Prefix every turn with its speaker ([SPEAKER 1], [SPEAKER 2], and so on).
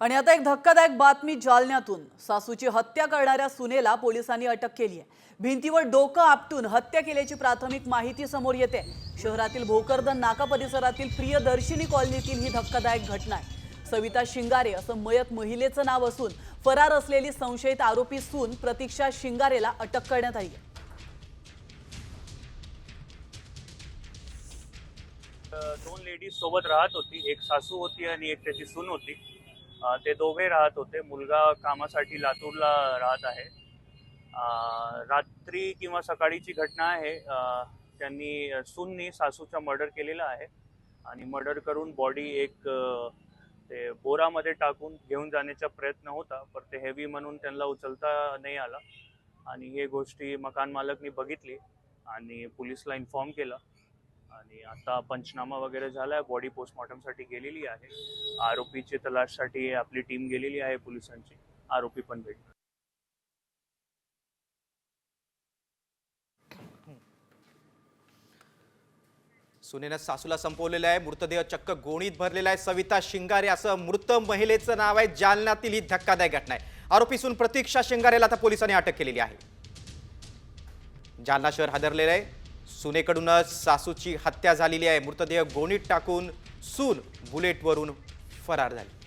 [SPEAKER 1] आणि आता एक धक्कादायक बातमी जालन्यातून. सासूची हत्या करणाऱ्या सुनेला पोलिसांनी अटक केली आहे भिंतीवर डोकं आपटून हत्या केल्याची प्राथमिक माहिती समोर येते. शहरातील भोकरदन नाका परिसरातील प्रियदर्शिनी कॉलनीतील ही धक्कादायक घटना आहे. सविता शिंगारे असं मयत महिलेचं नाव असून फरार असलेली संशयित आरोपी सून प्रतीक्षा शिंगारेला अटक करण्यात आली आहे
[SPEAKER 2] दोन लेडीज सोबत राहत होती. एक सासू होती आणि एक त्याची सून होती. ते दोघे राहत होते. मुलगा कामासाठी लातूरला राहत आहे. रात्री किंवा सकाळीची घटना आहे. त्यांनी अ, सूननी सासूचा मर्डर केलेला आहे आणि मर्डर करून बॉडी एक ते बोरामध्ये टाकून घेऊन जाण्याचा प्रयत्न होता पण ते हेवी म्हणून त्यांना उचलता नाही आला. आणि हे गोष्टी मकान मालकनी बघितली आणि पोलिसला इन्फॉर्म केलं. आणि आता पंचनामा वगैरे झालाय बॉडी पोस्टमॉर्टमसाठी गेलेली आहे. आरोपीची तलाशसाठी आपली टीम गेलेली आहे पोलिसांची. आरोपी पण भेट
[SPEAKER 3] सुनेनं सासूला संपवलेलं आहे. मृतदेह चक्क गोणीत भरलेला आहे. सविता शिंगारे असं मृत महिलेचं नाव आहे. जालन्यातील ही धक्कादायक घटना आहे. आरोपी सून प्रतीक्षा शिंगारेला आता पोलिसांनी अटक केलेली आहे. जालना शहर हादरलेलं आहे. सुनेकडूनच सासूची हत्या झालेली आहे. मृतदेह गोणीत टाकून सून बुलेटवरून फरार झाली.